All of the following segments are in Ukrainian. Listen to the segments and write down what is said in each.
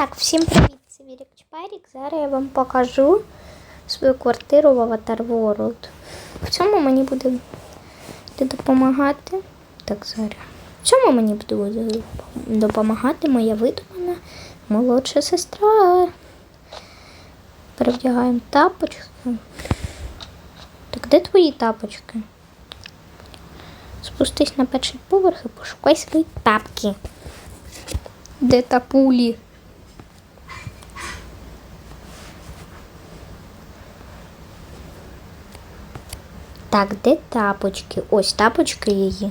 Так, всім привіт, це Вірік Чпарік. Зараз я вам покажу свою квартиру в Avatar World. В цьому мені буде, допомагати. Так, зараз. В цьому мені буде допомагати моя видумана молодша сестра. Перевдягаємо тапочки. Так, де твої тапочки? Спустись на перший поверх і пошукай свої тапки. Де тапулі? Так, де тапочки? Ось тапочки її.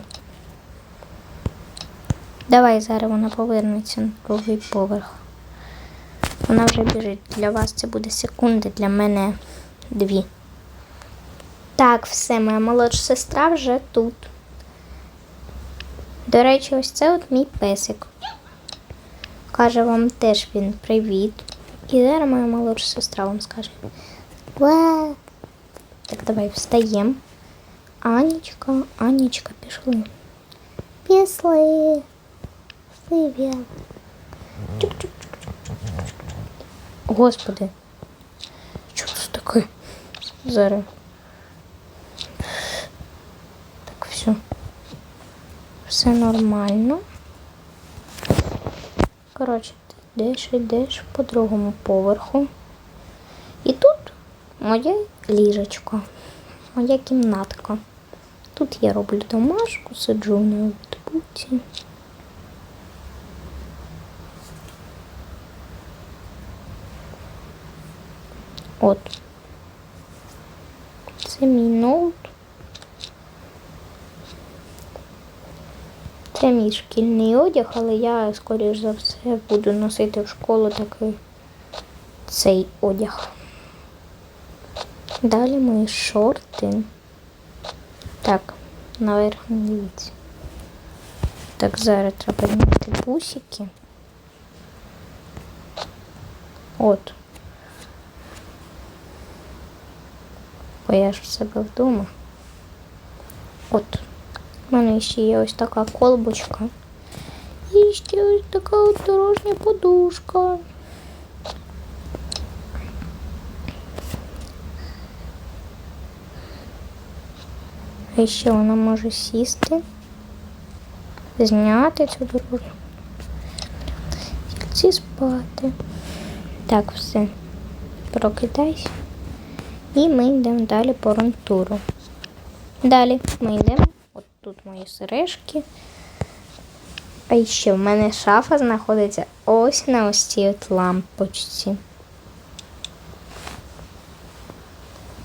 Давай зараз вона повернеться на другий поверх. Вона вже біжить. Для вас це буде секунди, для мене дві. Так, все, моя молодша сестра вже тут. До речі, ось це от мій песик. Каже вам теж він привіт. І зараз моя молодша сестра вам скаже. Так, давай встаємо. Анечка, Анечка, пішли. Пішли. Чук-чук-чук-чук-чук. Господи. Що це таке? Зараз. Так, все. Все нормально. Коротше, ти йдеш, йдеш по другому поверху. І тут моє ліжечко, моя кімнатка. Тут я роблю домашку, сиджу в ноутбуці. От. Це мій ноут. Це мій шкільний одяг, але я, скоріш за все, буду носити в школу такий цей одяг. Далі мої шорти. Так, наверх не дивіться. Так, зараз треба зняти бусики. От. Бо я ж в себе вдома. От. У мене ще є ось така колбочка. І ще ось така от дорожня подушка. А ще вона може сісти, зняти цю дорожню. Сільці спати. Так, все. Прокидайся. І ми йдемо далі по рунтуру. Далі ми йдемо. От тут мої сережки. А ще в мене шафа знаходиться ось на ось цій от лампочці.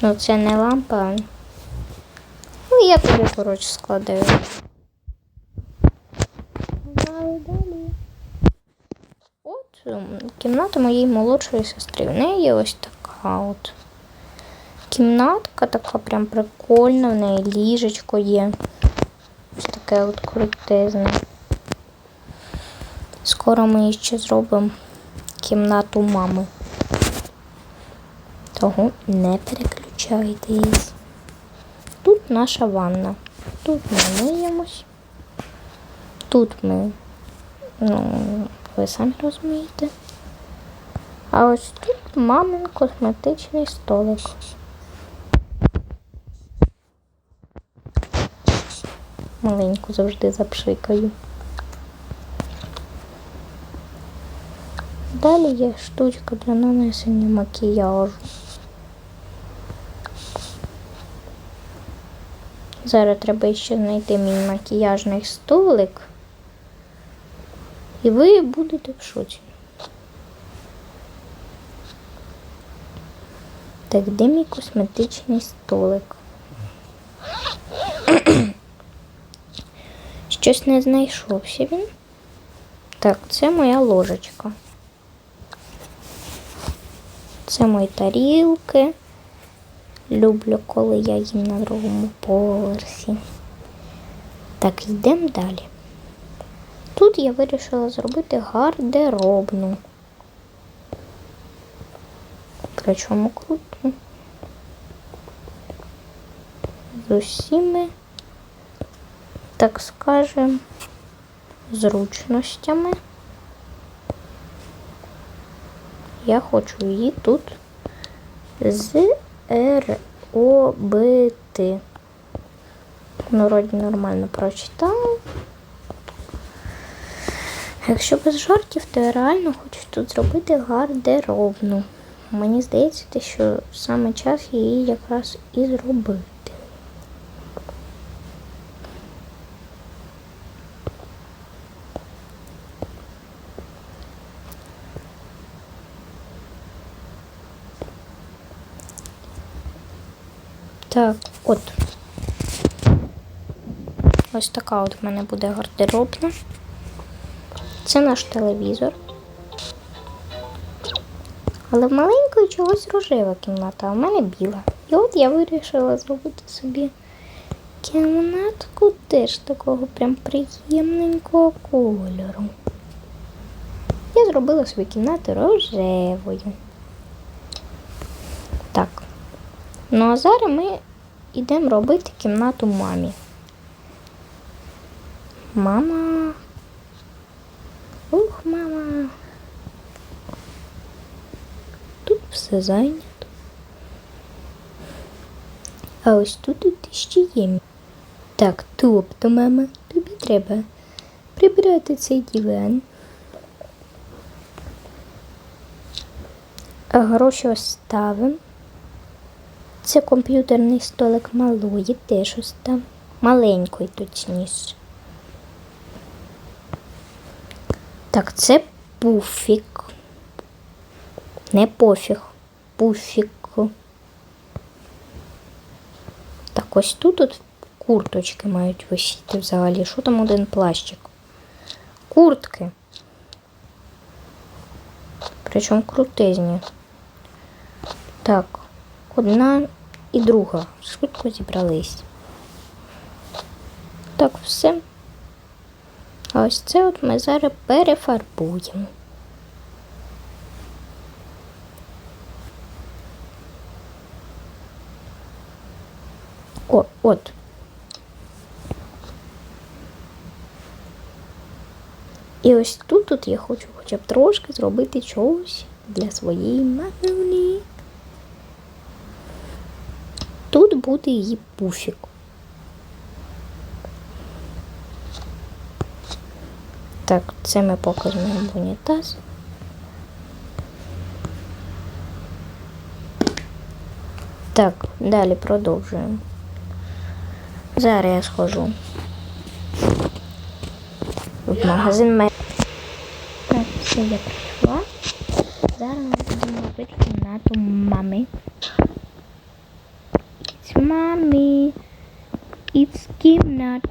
Ну, це не лампа. Ну, я туди, коротше, складаю. Далі, далі. От ем, кімната моєї молодшої сестри. В неї є ось така от. Кімнатка така прям прикольна, в неї ліжечко є. Ось таке от крутезне. Скоро ми ще зробимо кімнату мами. Того не переключайтесь. Тут наша ванна. Тут ми миємось. Тут ми, ну, ви самі розумієте. А ось тут мамин косметичний столик. Маленьку завжди запшикаю. Далі є штучка для нанесення макіяжу. Зараз треба ще знайти мій макіяжний столик. І ви будете в шоці. Так, де мій косметичний столик? Щось не знайшовся він. Так, це моя ложечка. Це мої тарілки. Люблю, коли я їм на другому поверсі. Так, йдемо далі. Тут я вирішила зробити гардеробну. Причому круто. З усіми, так скажем, зручностями. я хочу її тут зробити. Ну, вроді нормально прочитала. Якщо без жартів, то я реально хочу тут зробити гардеробну. Мені здається, що саме час її якраз і зробити. Так, от. Ось така от в мене буде гардеробна. Це наш телевізор. Але в маленької чогось рожева кімната, а в мене біла. І от я вирішила зробити собі кімнатку теж такого прям приємненького кольору. Я зробила собі кімнату рожевою. Так. Ну а зараз ми йдемо робити кімнату мамі. Мама. Ух, мама. Тут все зайнято. А ось тут ще є. Так, тобто, мама, тобі треба прибрати цей диван. А гроші оставимо. Це комп'ютерний столик малої, теж ось там. Маленької, точніше. Так, це пуфік. Не пофіг. Пуфік. Так, ось тут от курточки мають висіти взагалі. Що там один плащик? Куртки. Причому крутизні. Так, одна і друга. Швидко зібрались. Так, все. А ось це от ми зараз перефарбуємо. О, от. І ось тут, тут я хочу хоча б трошки зробити чогось для своєї мами. Тут буде її пуфік. Так, це ми в унітаз. Так, далі продовжуємо. Зараз я схожу в магазин Ме. Так, все, я прийшла. Зараз ми будемо робити кімнату мами. Mommy. It's кімната.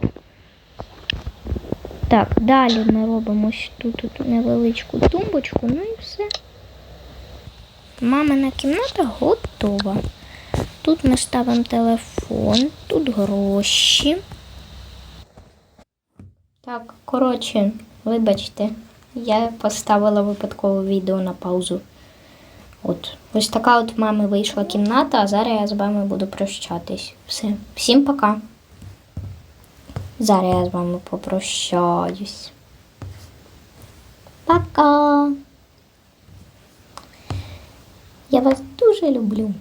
Так, далі ми робимо тут, тут невеличку тумбочку, ну і все. Мамина кімната готова. Тут ми ставимо телефон, тут гроші. Так, коротше, вибачте, я поставила випадково відео на паузу. От, ось така от мами вийшла кімната, а зараз я з вами буду прощатись. Все. Всім пока. Зараз я з вами попрощаюсь. Пока. Я вас дуже люблю.